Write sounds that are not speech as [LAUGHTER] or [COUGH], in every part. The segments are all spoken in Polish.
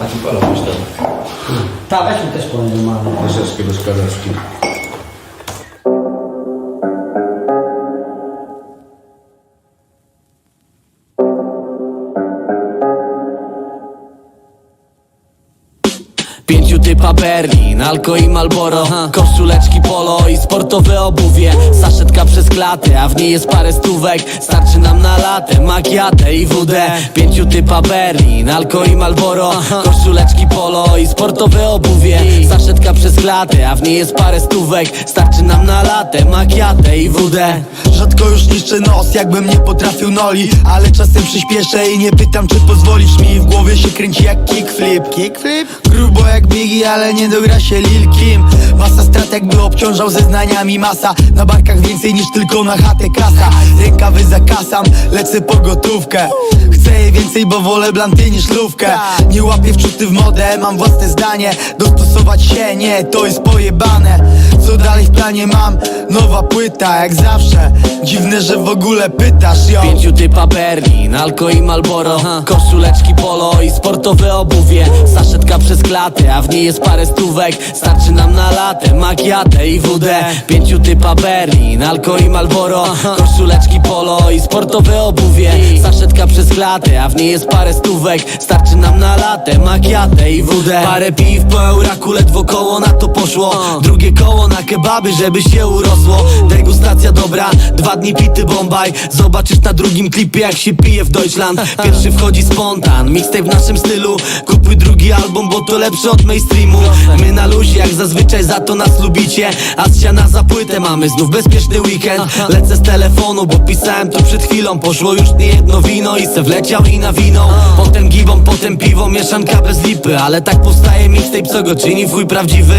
Μα τι πολλά, Τα βάζει ούτε σκόνη, μάλλον. Δεν Pięciu typa Berlin, Alko i Malboro Koszuleczki polo i sportowe obuwie. Saszetka przez klatę, a w niej jest parę stówek. Starczy nam na latę, makiatę i wódę Pięciu typa Berlin, Alko i Malboro Koszuleczki polo i sportowe obuwie. Saszetka przez klatę, a w niej jest parę stówek. Starczy nam na latę, makiatę i wódę Rzadko już niszczę nos, jakbym nie potrafił noli Ale czasem przyspieszę i nie pytam, czy pozwolisz mi. W głowie się kręci jak kickflip. Kickflip? Grubo jak Biggie, ale nie dogra się Lil Kim. Masa strat jakby obciążał zeznaniami. Masa na barkach więcej niż tylko na chatę kasa. Rękawy zakasam, lecę po gotówkę. Chcę jej więcej, bo wolę blanty niż lówkę. Nie łapię wczuty w modę, mam własne zdanie. Dostosować się, nie, to jest pojebane Co dalej w planie mam? Nowa płyta, jak zawsze. Dziwne, że w ogóle pytasz, yo Pięciu typa Berlin, Alko i Malboro Koszuleczki polo i sportowe obuwie. Saszetka przez klatę, a w niej jest parę stówek. Starczy nam na latę, makiatę i wódę Pięciu typa Berlin, Alko i Malboro Koszuleczki polo i sportowe obuwie. Saszetka przez klatę, a w niej jest parę stówek. Starczy nam na latę, makiatę i wódę Parę piw po euraku, ledwo koło na to poszło kebaby, żeby się urosło. Degustacja dobra, dwa dni pity bombaj. Zobaczysz na drugim klipie jak się pije w Deutschland. [LAUGHS] Pierwszy wchodzi spontan, mixtape w naszym stylu. Kupuj drugi album, bo to lepszy od mainstreamu. My na luzie, jak zazwyczaj za to nas lubicie. A z siana za płytę mamy znów bezpieczny weekend. Lecę z telefonu, bo pisałem to przed chwilą. Poszło już nie jedno wino i se wleciał i na wino. Potem piwo, mieszanka bez lipy Ale tak powstaje mixtape, co go czyni chuj prawdziwy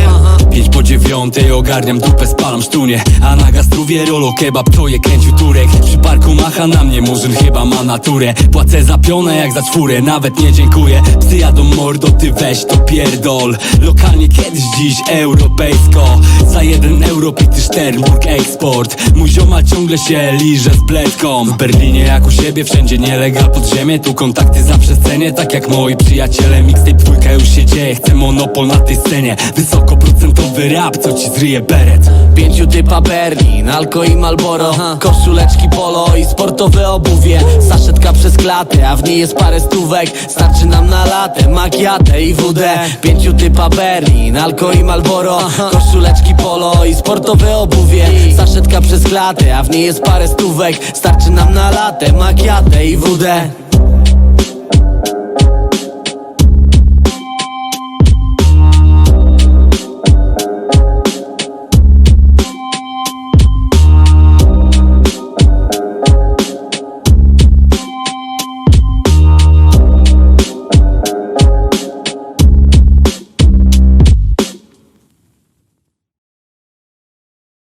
Pięć po dziewiątej ogarniam dupę, spalam sztunie A na gastruwie rolo kebab, to je kręcił turek. Przy parku macha na mnie, murzyn chyba ma naturę. Płacę za pionę jak za czwórę, nawet nie dziękuję. Psy jadą mordo, ty weź to pierdol. Lokalnie kiedyś, dziś europejsko. Za jeden euro pity Sternburg eksport Mój ziomal ciągle się liże z bledką. W Berlinie jak u siebie, wszędzie nielegal pod ziemię Tu kontakty zawsze scenie, tak jak moi przyjaciele Mixtape dwójka już się dzieje, chcę monopol na tej scenie. Wysokoprocentowy rap, co ci zryje beret. Pięciu typa Berlin, Alko i Malboro Koszuleczki polo i sportowe obuwie. Saszetka przez klatę, a w niej jest parę stówek. Starczy nam na latę, makiatę i wódę Pięciu typa Berlin, Alko i Malboro Koszuleczki polo i sportowe obuwie. Saszetka przez klatę, a w niej jest parę stówek. Starczy nam na latę, makiatę i wódę